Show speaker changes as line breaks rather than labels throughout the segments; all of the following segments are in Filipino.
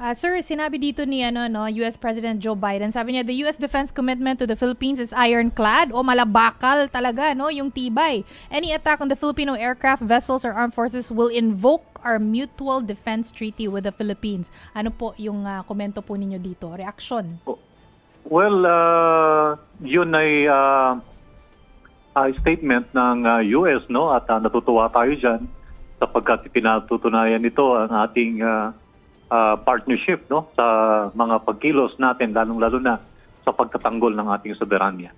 Ah, sir, sinabi dito ni ano no, US President Joe Biden, sabi niya the US defense commitment to the Philippines is ironclad o malabakal talaga no, yung tibay. Any attack on the Filipino aircraft, vessels or armed forces will invoke our mutual defense treaty with the Philippines. Ano po yung ah, komento po ninyo dito? Reaksyon?
Well, uh, yun ay uh, uh, statement ng uh, US, no? At uh, natutuwa tayo dyan sapagkat pinatutunayan ito ang ating uh, uh, partnership, no? Sa mga pagkilos natin, lalong-lalo na sa pagtatanggol ng ating soberanya.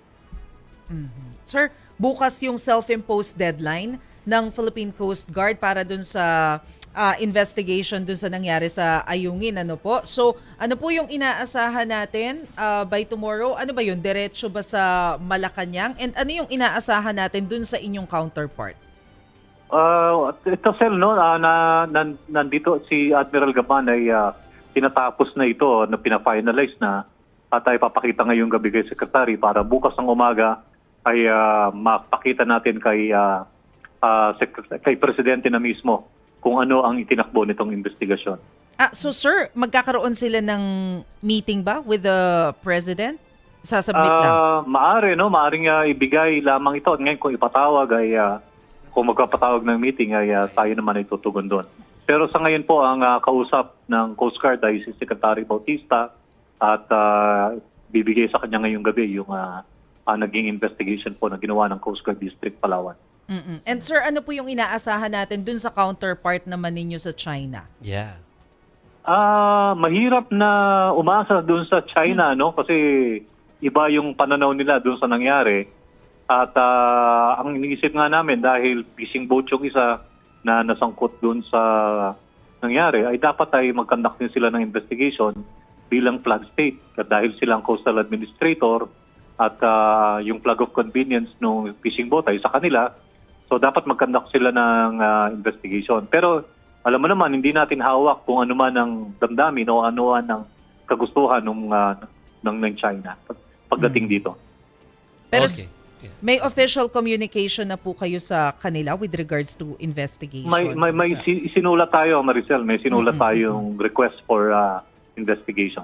Sir, bukas yung self-imposed deadline ng Philippine Coast Guard para dun sa ah, investigation dun sa nangyari sa Ayungin. Ano po? So, ano po yung inaasahan natin ah, by tomorrow? Ano ba yun? Diretso ba sa Malacanang? And ano yung inaasahan natin dun sa inyong counterpart?
Uh, ito, Sel, no? ah, na, nan- nandito si Admiral Gapan ay uh, tinatapos na ito, na pina-finalize na at ay papakita ngayong gabi kay Secretary para bukas ng umaga ay ah, mapakita natin kay ah, ah, Sec- kay Presidente na mismo kung ano ang itinakbo nitong investigasyon.
Ah, so sir, magkakaroon sila ng meeting ba with the President? Sasubmit lang.
Ah, maari, no? Maaring ah, ibigay lamang ito. At Ngayon, kung ipatawag ay, ah, kung magpapatawag ng meeting ay ah, tayo naman ay tutugon doon. Pero sa ngayon po, ang ah, kausap ng Coast Guard ay si Secretary Bautista at ah, bibigay sa kanya ngayong gabi yung ah, ah, naging investigation po na ginawa ng Coast Guard District Palawan.
Mm-mm. And sir, ano po yung inaasahan natin dun sa counterpart naman ninyo sa China?
Yeah.
Ah, mahirap na umasa doon sa China no kasi iba yung pananaw nila doon sa nangyari. At ah, ang iniisip nga namin dahil fishing boat yung isa na nasangkot doon sa nangyari ay dapat ay mag-conduct din sila ng investigation bilang flag state At dahil silang coastal administrator at ah, yung flag of convenience ng fishing boat ay sa kanila So dapat mag-conduct sila ng ah, investigation. Pero alam mo naman, hindi natin hawak kung ano man ang damdamin o ano man ang kagustuhan ng, ah, ng, ng China pag- pagdating dito.
Pero
Okay.
May official communication na po kayo sa kanila with regards to investigation?
May, may, may si- sinulat tayo, Maricel, may sinulat tayong request for ah, investigation.